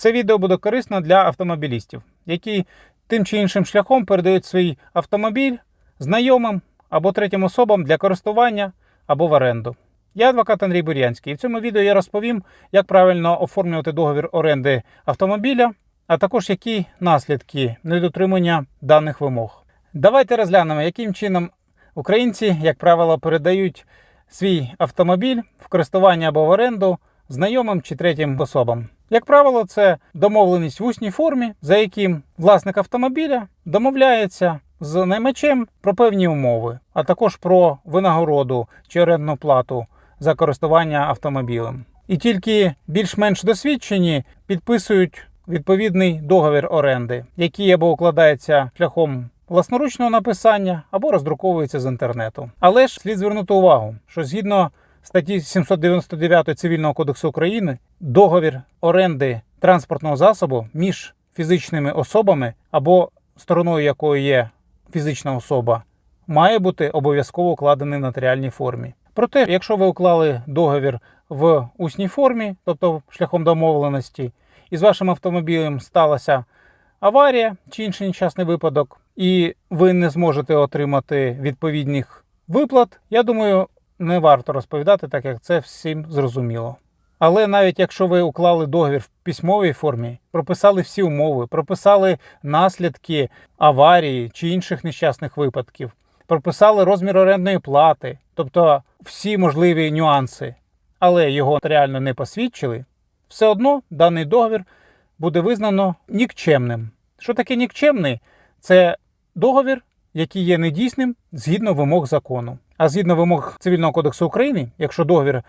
Це відео буде корисно для автомобілістів, які тим чи іншим шляхом передають свій автомобіль знайомим або третім особам для користування або в оренду. Я адвокат Андрій Бурянський, і в цьому відео я розповім, як правильно оформлювати договір оренди автомобіля, а також які наслідки недотримання даних вимог. Давайте розглянемо, яким чином українці, як правило, передають свій автомобіль в користування або в оренду знайомим чи третім особам. Як правило, це домовленість в усній формі, за яким власник автомобіля домовляється з наймачем про певні умови, а також про винагороду чи орендну плату за користування автомобілем. І тільки більш-менш досвідчені підписують відповідний договір оренди, який або укладається шляхом власноручного написання або роздруковується з інтернету. Але ж слід звернути увагу, що згідно статті 799 Цивільного кодексу України договір оренди транспортного засобу між фізичними особами або стороною якої є фізична особа, має бути обов'язково укладений в нотаріальній формі. Проте, якщо ви уклали договір в усній формі, тобто шляхом домовленості, і з вашим автомобілем сталася аварія чи інший нещасний випадок, і ви не зможете отримати відповідних виплат, я думаю, не варто розповідати, так як це всім зрозуміло. Але навіть якщо ви уклали договір в письмовій формі, прописали всі умови, прописали наслідки аварії чи інших нещасних випадків, прописали розмір орендної плати, тобто всі можливі нюанси, але його реально не посвідчили, все одно даний договір буде визнано нікчемним. Що таке нікчемний? Це договір, який є недійсним згідно вимог закону. А згідно вимог Цивільного кодексу України, якщо договір,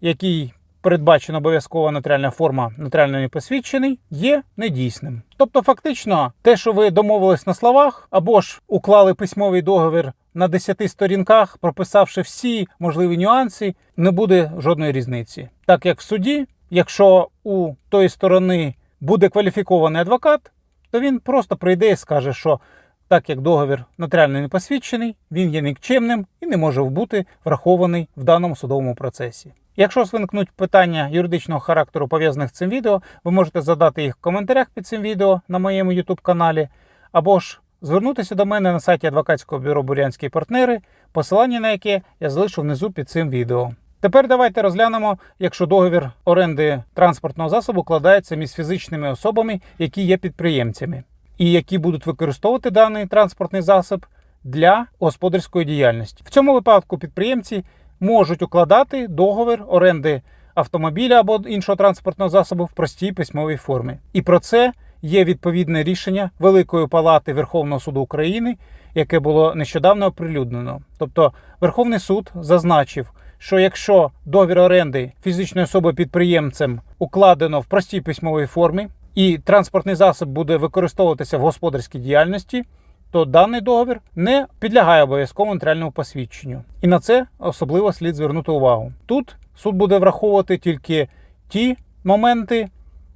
який передбачена обов'язкова нотаріальна форма нотаріально не посвідчений, є недійсним. Тобто, фактично, те, що ви домовились на словах, або ж уклали письмовий договір на 10 сторінках, прописавши всі можливі нюанси, не буде жодної різниці. Так як в суді, якщо у тої сторони буде кваліфікований адвокат, то він просто прийде і скаже, що так як договір нотаріально не посвідчений, він є нікчемним і не може бути врахований в даному судовому процесі. Якщо виникнуть питання юридичного характеру пов'язаних з цим відео, ви можете задати їх в коментарях під цим відео на моєму YouTube каналі, або ж звернутися до мене на сайті адвокатського бюро Бурянські партнери, посилання на яке я залишу внизу під цим відео. Тепер давайте розглянемо, якщо договір оренди транспортного засобу складається між фізичними особами, які є підприємцями, і які будуть використовувати даний транспортний засіб для господарської діяльності. В цьому випадку підприємці можуть укладати договір оренди автомобіля або іншого транспортного засобу в простій письмовій формі. І про це є відповідне рішення Великої Палати Верховного суду України, яке було нещодавно оприлюднено. Тобто Верховний суд зазначив, що якщо договір оренди фізичної особи підприємцем укладено в простій письмовій формі, і транспортний засіб буде використовуватися в господарській діяльності, то даний договір не підлягає обов'язковому нотаріальному посвідченню. І на це особливо слід звернути увагу. Тут суд буде враховувати тільки ті моменти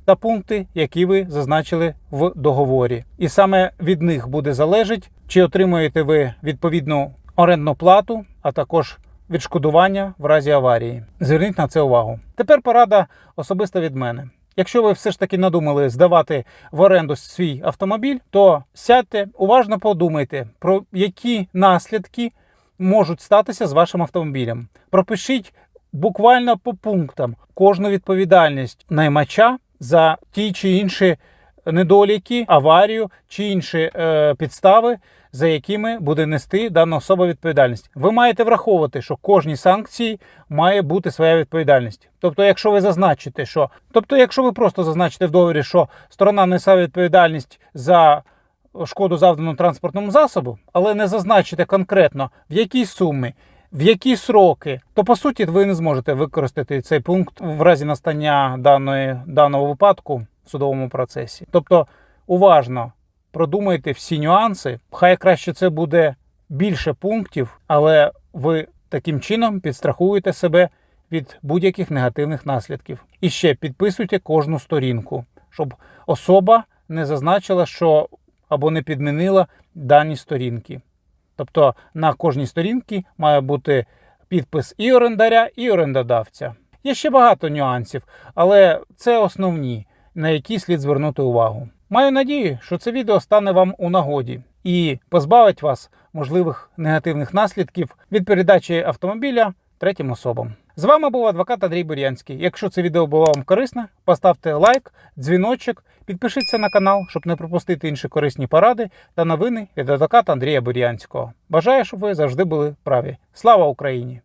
та пункти, які ви зазначили в договорі. І саме від них буде залежить, чи отримуєте ви відповідну орендну плату, а також відшкодування в разі аварії. Зверніть на це увагу. Тепер порада особиста від мене. Якщо ви все ж таки надумали здавати в оренду свій автомобіль, то сядьте, уважно подумайте, про які наслідки можуть статися з вашим автомобілем. Пропишіть буквально по пунктам кожну відповідальність наймача за ті чи інші недоліки, аварію чи інші е, підстави, за якими буде нести дана особа відповідальність. Ви маєте враховувати, що кожній санкції має бути своя відповідальність. Тобто, якщо ви зазначите, що тобто, якщо ви просто зазначите в договорі, що сторона несе відповідальність за шкоду завдану транспортному засобу, але не зазначите конкретно в якій сумі. В які сроки, то по суті ви не зможете використати цей пункт в разі настання даної, даного випадку в судовому процесі. Тобто уважно продумайте всі нюанси. Хай краще це буде більше пунктів, але ви таким чином підстрахуєте себе від будь-яких негативних наслідків. І ще підписуйте кожну сторінку, щоб особа не зазначила, що або не підмінила дані сторінки. Тобто на кожній сторінці має бути підпис і орендаря, і орендодавця. Є ще багато нюансів, але це основні. на які слід звернути увагу. Маю надію, що це відео стане вам у нагоді і позбавить вас можливих негативних наслідків від передачі автомобіля третім особам. З вами був адвокат Андрій Бурянський. Якщо це відео було вам корисне, поставте лайк, дзвіночок, підпишіться на канал, щоб не пропустити інші корисні поради та новини від адвоката Андрія Бурянського. Бажаю, щоб ви завжди були праві. Слава Україні!